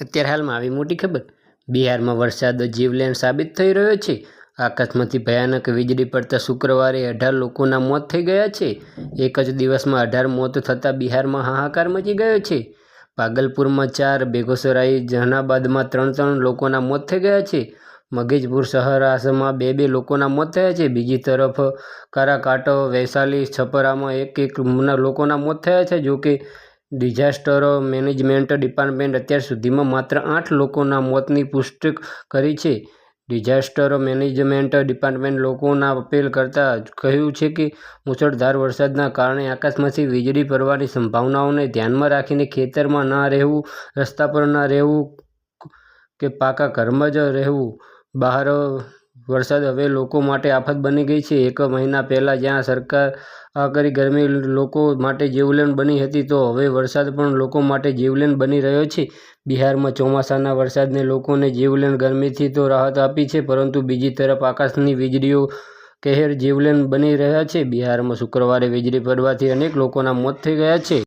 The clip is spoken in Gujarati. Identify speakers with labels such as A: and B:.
A: અત્યારે હાલમાં આવી મોટી ખબર? બિહારમાં વરસાદ જીવલેણ સાબિત થઈ રહ્યો છે. આકાશમાંથી ભયાનક વીજળી પડતા શુક્રવારે અઢાર લોકોના મોત થઈ ગયા છે. એક જ દિવસમાં અઢાર મોત થતાં બિહારમાં હાહાકાર મચી ગયો છે. પાગલપુરમાં ચાર, બેગુસરાઈ, જહાનાબાદમાં ત્રણ ત્રણ લોકોના મોત થઈ ગયા છે. મગેજપુર સહરાસમાં બે બે લોકોના મોત થયા છે. બીજી તરફ કારાકાટો વૈશાલી, છપરામાં એક એક લોકોના મોત થયા છે. જોકે ડિઝાસ્ટર મેનેજમેન્ટ ડિપાર્ટમેન્ટ અત્યાર સુધીમાં માત્ર આઠ લોકોના મોતની પુષ્ટિ કરી છે. ડિઝાસ્ટર મેનેજમેન્ટ ડિપાર્ટમેન્ટ લોકોના અપીલ કરતાં કહ્યું છે કે, મુશળધાર વરસાદના કારણે આકાશમાંથી વીજળી પડવાની સંભાવનાઓને ધ્યાનમાં રાખીને ખેતરમાં ન રહેવું, રસ્તા પર ન રહેવું કે પાકા ઘરમાં જ રહેવું, બહાર વરસાદ હવે લોકો માટે આફત બની ગઈ છે. એક મહિના પહેલાં જ્યાં સરકાર કરી ગરમી લોકો માટે જીવલેણ બની હતી, તો હવે વરસાદ પણ લોકો માટે જીવલેણ બની રહ્યો છે. બિહારમાં ચોમાસાના વરસાદને લોકોને જીવલેણ ગરમીથી તો રાહત આપી છે, પરંતુ બીજી તરફ આકાશની વીજળીઓ કહેર જીવલેણ બની રહ્યા છે. બિહારમાં શુક્રવારે વીજળી પડવાથી અનેક લોકોના મોત થઈ ગયા છે.